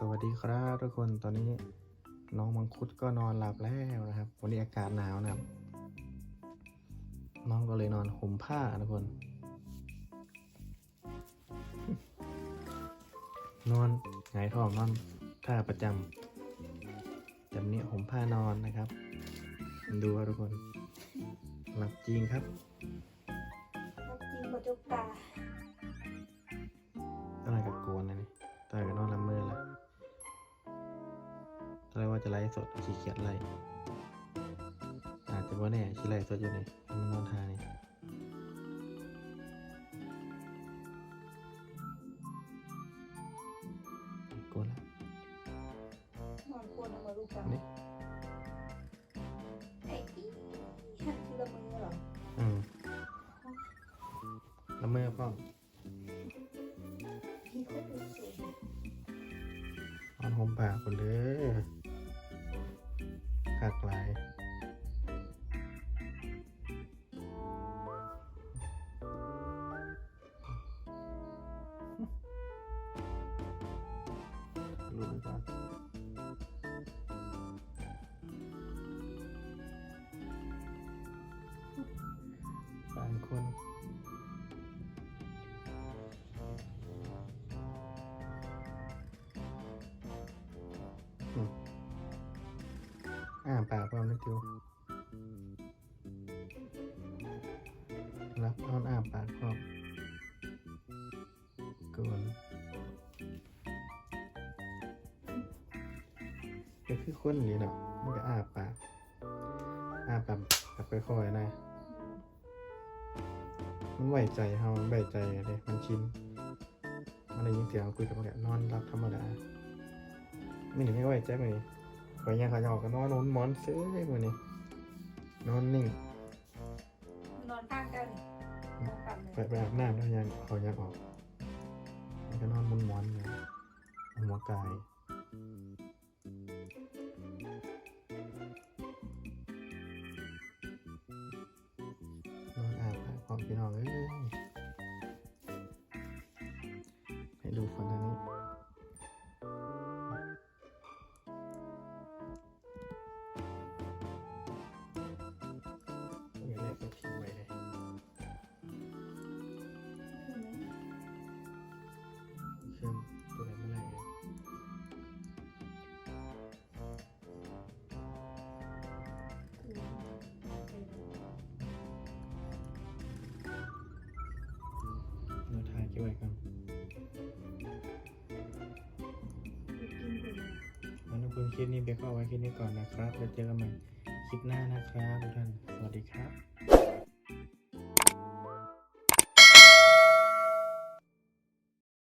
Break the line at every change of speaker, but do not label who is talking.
สวัสดีครับทุกคนตอนนี้น้องมังคุดก็นอนหลับแล้วนะครับ วันนี้อากาศหนาวนะครับ น้องก็เลยนอนห่มผ้าทุกคน นอนหงายท้องนอนท่าประจำแบบนี้ห่มผ้านอนนะครับ ดูว่าทุกคนหลับจริงครับ
รักจริงกว่าจุกตา
ว่าจะไล่สดขี้เกียจไล่อาจจะว่าแน่ขี้ไล่สดอยู่นี่ให้มันนอนทานี่โกนแล้ว
นอนควรเอามาลูกกัน
นี่
ไอ้อีหันทีละมือเหรอ
อืมละเมอพ่อม
พี่โคตรดูสวย
นอนห่มผ้า คนเด้อหักหลายรู้ไหมครับสามคนอืม อ่าปากเปล่านะจิวรับนอนอ่าปากพร้อมกวนก็คือคนนี้เนาะมันก็อ้าปากอ้าปากแบบค่อยๆนะมันไหวใจเฮามันไหวใจเลยมันชินมันได้ยินเสียงคุยกับมันก็นอนรับธรรมดาไม่ถึงไม่ไหวใจมันนี่ ขอยยังเขาจะออกก็นอนนอนหมอนเซ้ยมันนี่นอนนิ่ง
นอนข้างกันนอนฝั่ง
ไป
เลย
ไปอาบน้ำแล้วยังเขายังออกมันก็นอนมุนหมอนเลยหัวกายนอนอาบน้ำพร้อมพี่น้องเอ้ยให้ดูคนทางนี้ เครื่องตัวไหนไม่ได้เลยเราถ่ายเก็บไว้ก่อนแล้วทุกคนคลิปนี้เบคก็เอาไว้แค่นี้ก่อนนะครับ แล้วเจอกันใหม่คลิปหน้านะครับทุกท่าน สวัสดีครับ